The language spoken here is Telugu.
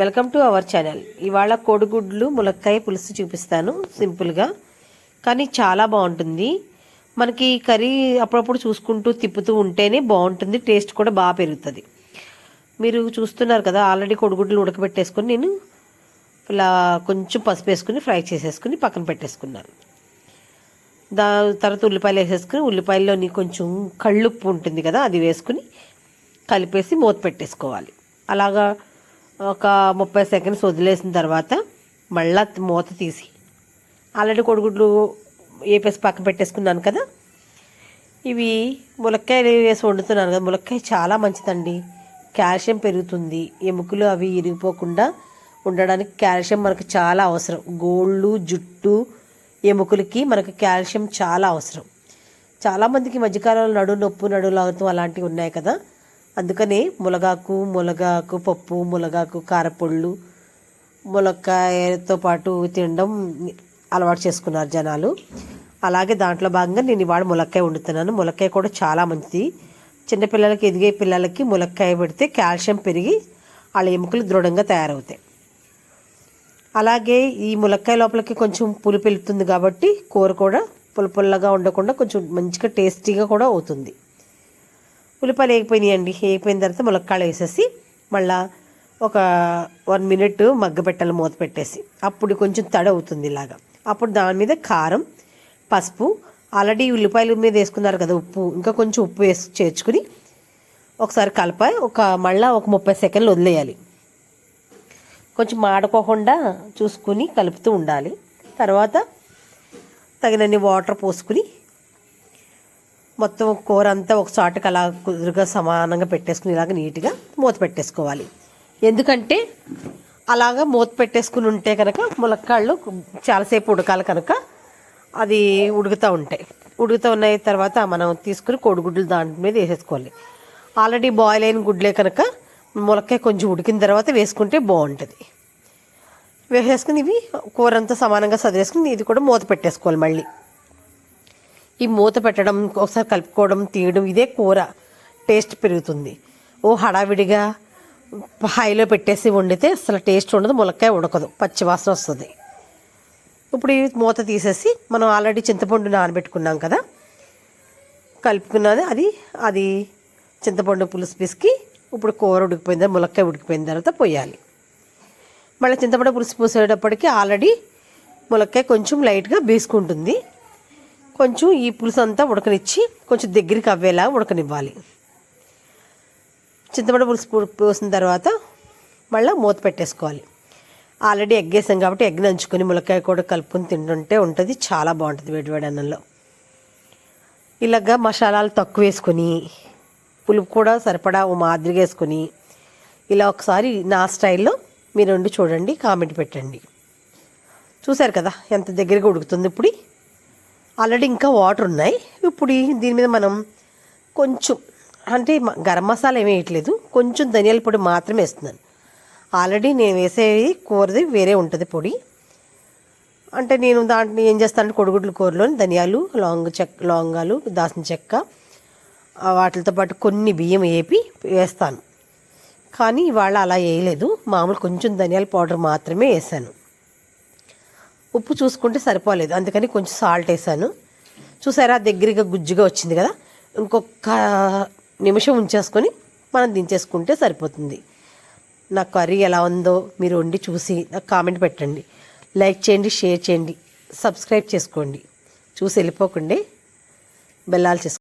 Welcome to our channel. ఇవాళ కోడిగుడ్లు ములక్కాయ పులుసు చూపిస్తాను సింపుల్గా కానీ చాలా బాగుంటుంది. మనకి కర్రీ అప్పుడప్పుడు చూసుకుంటూ తిప్పుతూ ఉంటేనే బాగుంటుంది టేస్ట్ కూడా బాగా పెరుగుతుంది. మీరు చూస్తున్నారు కదా ఆల్రెడీ కోడిగుడ్లు ఉడకబెట్టేసుకొని నేను ఇలా కొంచెం పసుపు వేసుకుని ఫ్రై చేసేసుకుని పక్కన పెట్టేసుకున్నాను. దా తర్వాత ఉల్లిపాయలు వేసేసుకుని ఉల్లిపాయల్లోని కొంచెం కళ్ళుప్పు ఉంటుంది కదా అది వేసుకుని కలిపేసి మూత పెట్టేసుకోవాలి. అలాగా ఒక ముప్పై సెకండ్స్ వదిలేసిన తర్వాత మళ్ళా మూత తీసి. ఆల్రెడీ కొడుగుడ్లు వేపేసి పక్కన పెట్టేసుకున్నాను కదా. ఇవి ములక్కాయలు వేసి వండుతున్నాను కదా. ములక్కాయ చాలా మంచిదండి. కాల్షియం పెరుగుతుంది. ఎముకలు అవి ఇరిగిపోకుండా ఉండడానికి కాల్షియం మనకు చాలా అవసరం. గోళ్ళు జుట్టు ఎముకలకి మనకు కాల్షియం చాలా అవసరం. చాలామందికి మధ్యకాలంలో నడు నొప్పు నడు లాగుతూ అలాంటివి ఉన్నాయి కదా. అందుకనే ములగాకు ములగాకు పప్పు ములగాకు కారపొళ్ళు ములక్కాయతో పాటు తినడం అలవాటు చేసుకున్నారు జనాలు. అలాగే దాంట్లో భాగంగా నేను ఇవాళ ములక్కాయ వండుతున్నాను. ములక్కాయ కూడా చాలా మంచిది. చిన్నపిల్లలకి ఎదిగే పిల్లలకి ములక్కాయ పెడితే కాల్షియం పెరిగి వాళ్ళ ఎముకలు దృఢంగా తయారవుతాయి. అలాగే ఈ ములక్కాయ లోపలికి కొంచెం పులుపు వెళుతుంది కాబట్టి కూర కూడా పుల్ల పుల్లగా ఉండకుండా కొంచెం మంచిగా టేస్టీగా కూడా అవుతుంది. ఉల్లిపాయలు వేగిపోయినాయండి. వేగిపోయిన తర్వాత ములక్కాయలు వేసేసి మళ్ళా ఒక వన్ మినిట్ మగ్గ పెట్టాలి మూత పెట్టేసి అప్పుడు కొంచెం తడి అవుతుంది ఇలాగా. అప్పుడు దాని మీద కారం పసుపు ఆల్రెడీ ఉల్లిపాయల మీద వేసుకున్నారు కదా ఉప్పు. ఇంకా కొంచెం ఉప్పు వేసి చేర్చుకుని ఒకసారి కలప ఒక మళ్ళీ ఒక ముప్పై సెకండ్లు వదిలేయాలి. కొంచెం మాడుకోకుండా చూసుకుని కలుపుతూ ఉండాలి. తర్వాత తగినన్ని వాటర్ పోసుకుని మొత్తం కూర అంతా ఒక చాటుకు అలా కుదురుగా సమానంగా పెట్టేసుకుని ఇలాగ నీట్గా మూత పెట్టేసుకోవాలి. ఎందుకంటే అలాగా మూత పెట్టేసుకుని ఉంటే కనుక ములక్కాళ్ళు చాలాసేపు ఉడకాలి కనుక అది ఉడుకుతూ ఉంటాయి. ఉడుకుతూ ఉన్న తర్వాత మనం తీసుకుని కోడిగుడ్లు దాని మీద వేసేసుకోవాలి. ఆల్రెడీ బాయిల్ అయిన గుడ్లే కనుక ములక్కాయ కొంచెం ఉడికిన తర్వాత వేసుకుంటే బాగుంటుంది. వేసేసుకుని ఇవి కూర అంతా సమానంగా సదివేసుకుని ఇది కూడా మూత పెట్టేసుకోవాలి మళ్ళీ. ఈ మూత పెట్టడం ఒకసారి కలుపుకోవడం తీయడం ఇదే కూర. టేస్ట్ పెరుగుతుంది. ఓ హడావిడిగా హైలో పెట్టేసి వండితే అసలు టేస్ట్ ఉండదు ములక్కాయ ఉడకదు పచ్చివాసన వస్తుంది. ఇప్పుడు ఈ మూత తీసేసి మనం ఆల్రెడీ చింతపండు నానబెట్టుకున్నాం కదా. కలుపుకున్నది అది అది చింతపండు పులుసు పిసికి ఇప్పుడు కూర ఉడికిపోయిన ములక్కాయ ఉడికిపోయిన తర్వాత పోయాలి. మళ్ళీ చింతపండు పులుసు పూసేటప్పటికి ఆల్రెడీ ములక్కాయ కొంచెం లైట్గా బీసుకుంటుంది. కొంచెం ఈ పులుసు అంతా ఉడకనిచ్చి కొంచెం దగ్గరికి అవ్వేలా ఉడకనివ్వాలి. చింతపండు పులుసు పోసిన తర్వాత మళ్ళీ మూత పెట్టేసుకోవాలి. ఆల్రెడీ ఎగ్ వేసాం కాబట్టి ఎగ్ నంచుకొని ములక్కాయ కూడా కలుపుకొని తింటుంటే ఉంటుంది చాలా బాగుంటుంది వేడివేడి అన్నంలో. ఇలాగా మసాలాలు తక్కువ వేసుకొని పులుపు కూడా సరిపడా ఓ మాదిరిగా వేసుకొని ఇలా ఒకసారి నా స్టైల్లో మీరు ఉండి చూడండి కామెంట్ పెట్టండి. చూశారు కదా ఎంత దగ్గరగా ఉడుకుతుంది ఇప్పుడు? ఆల్రెడీ ఇంకా వాటర్ ఉన్నాయి. ఇప్పుడు దీని మీద మనం కొంచెం అంటే గరం మసాలా ఏమీ వేయట్లేదు. కొంచెం ధనియాల పొడి మాత్రమే వేస్తున్నాను. ఆల్రెడీ నేను వేసేది కూరది వేరే ఉంటుంది పొడి. అంటే నేను దాంట్లో ఏం చేస్తానంటే కొడుగుడ్ల కూరలోని ధనియాలు లాంగ్ చెక్క లవంగాలు దాసిన చెక్క వాటితో పాటు కొన్ని బియ్యం వేపి వేస్తాను. కానీ ఇవాళ అలా వేయలేదు. మామూలు కొంచెం ధనియాల పౌడర్ మాత్రమే వేసాను. ఉప్పు చూసుకుంటే సరిపోలేదు. అందుకని కొంచెం సాల్ట్ వేసాను. చూసారా దగ్గరగా గుజ్జుగా వచ్చింది కదా? ఇంకొక నిమిషం ఉంచేసుకొని మనం దించేసుకుంటే సరిపోతుంది. నా కర్రీ ఎలా ఉందో మీరు వండి చూసి నాకు కామెంట్ పెట్టండి. లైక్ చేయండి షేర్ చేయండి సబ్స్క్రైబ్ చేసుకోండి. చూసి వెళ్ళిపోకండి బెల్లాలు చేసుకోండి